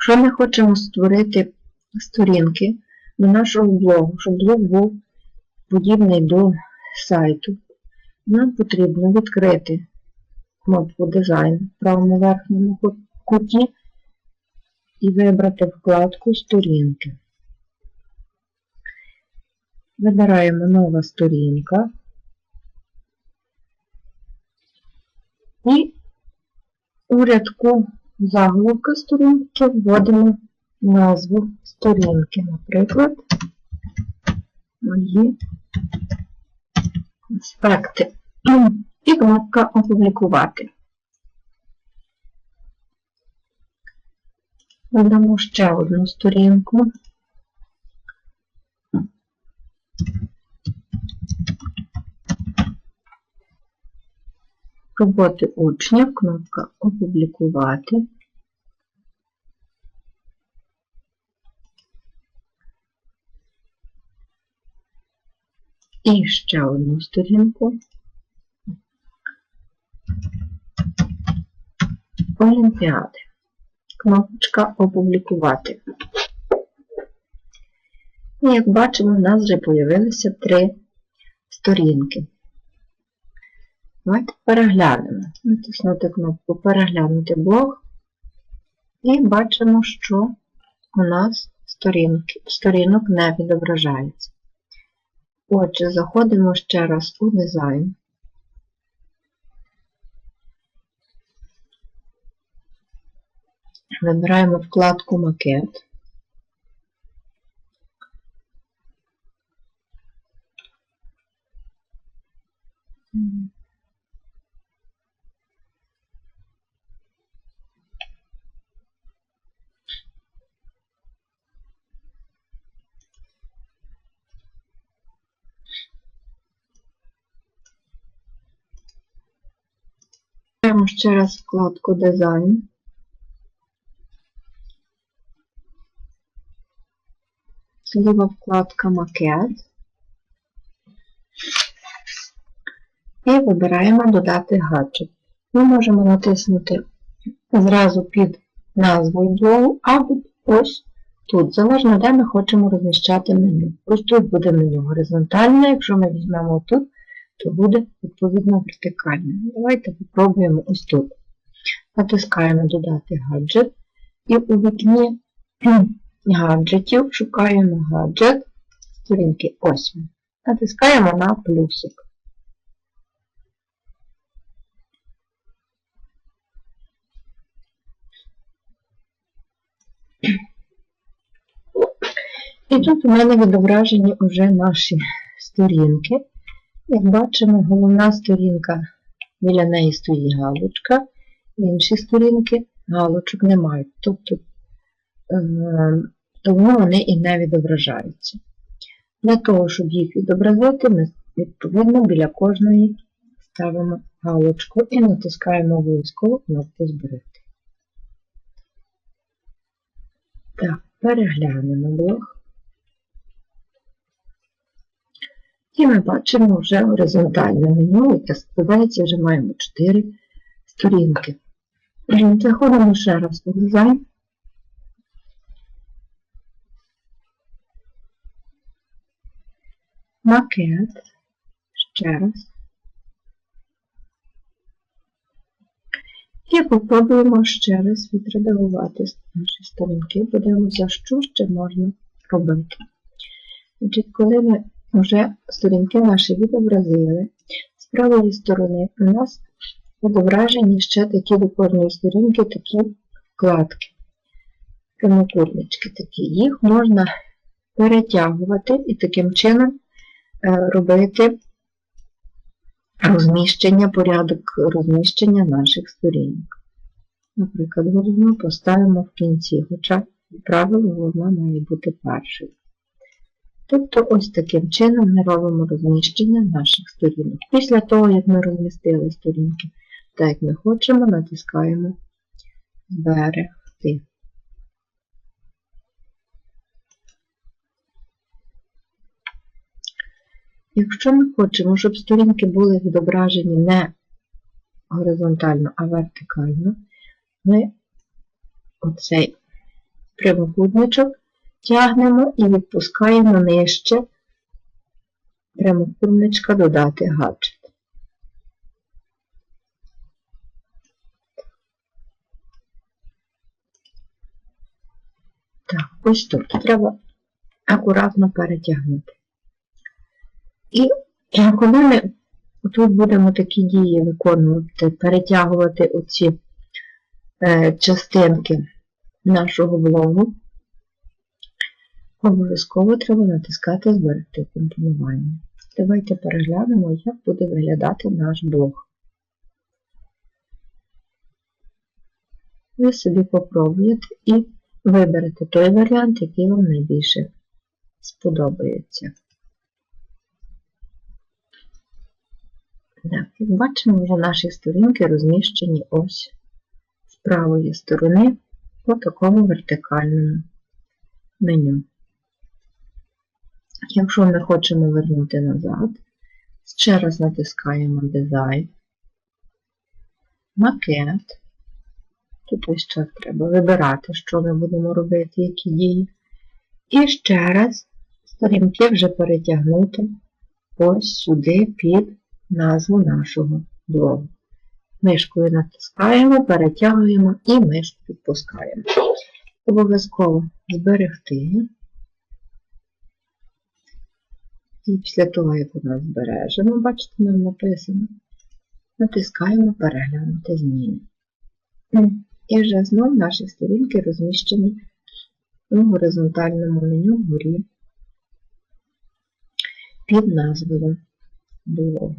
Якщо ми хочемо створити сторінки до нашого блогу, щоб блог був подібний до сайту, нам потрібно відкрити кнопку дизайн в правому верхньому куті і вибрати вкладку Сторінки. Вибираємо нова сторінка і у рядку заголовка сторінки вводимо назву сторінки, наприклад, мої аспекти. І кнопка Опублікувати. Додамо ще одну сторінку. Роботи учня, кнопка Опублікувати. І ще одну сторінку. Олімпіади. Кнопочка Опублікувати. І як бачимо, в нас вже з'явилися три сторінки. Давайте переглянемо. Натиснути кнопку Переглянути блог. І бачимо, що у нас сторінки, сторінок не відображається. Отже, заходимо ще раз у дизайн. Вибираємо вкладку Макет. Вибираємо ще раз вкладку Дизайн. Зліва вкладка Макет. І вибираємо Додати гаджет. Ми можемо натиснути зразу під назвою блогу, або ось тут, залежно, де ми хочемо розміщати меню. Ось тут буде меню горизонтальне, якщо ми візьмемо тут, то буде відповідно вертикальне. Давайте спробуємо ось тут. Натискаємо Додати гаджет і у вікні гаджетів шукаємо гаджет сторінки 8. Натискаємо на плюсик. І тут у мене відображені вже наші сторінки. Як бачимо, головна сторінка, біля неї стоїть галочка, інші сторінки галочок не мають. Тобто, тому вони і не відображаються. Для того, щоб їх відобразити, ми відповідно біля кожної ставимо галочку і натискаємо обов'язково кнопку Зберегти. Так, переглянемо блок. І ми бачимо вже горизонтальне меню, яке складається, вже маємо 4 сторінки. Заходимо ще раз у дизайн. Макет. Ще раз. І попробуємо ще раз відредагувати наші сторінки. Подивимося, що ще можна робити. Значить, Коли ми вже сторінки наші відобразили, з правої сторони у нас відображені ще такі до сторінки такі вкладки, прямокутнички такі. Їх можна перетягувати і таким чином е, робити розміщення, порядок розміщення наших сторінок. Наприклад, головну поставимо в кінці, хоча, правило, головна має бути першою. Тобто ось таким чином ми робимо розміщення наших сторінок. Після того, як ми розмістили сторінки, так як ми хочемо, натискаємо Зберегти. Якщо ми хочемо, щоб сторінки були відображені не горизонтально, а вертикально, ми оцей прямокутничок тягнемо і відпускаємо нижче прямокутничка додати гаджет. Так, ось тут треба акуратно перетягнути. І коли ми тут будемо такі дії виконувати, перетягувати оці е, частинки нашого блогу, обов'язково треба натискати Зберегти компонування. Давайте переглянемо, як буде виглядати наш блог. Ви собі попробуєте і виберете той варіант, який вам найбільше сподобається. Так, як бачимо, вже наші сторінки розміщені ось з правої сторони по такому вертикальному меню. Якщо ми хочемо вернути назад, ще раз натискаємо дизайн, макет. Тут ось час треба вибирати, що ми будемо робити, які дії. І ще раз сторінки вже перетягнути ось сюди під назву нашого блогу. Мишкою натискаємо, перетягуємо і мишку підпускаємо. Обов'язково зберегти. І після того, як у нас збережено, бачите, нам написано, натискаємо переглянути зміни. І вже знов наші сторінки розміщені у горизонтальному меню вгорі під назвою блогу.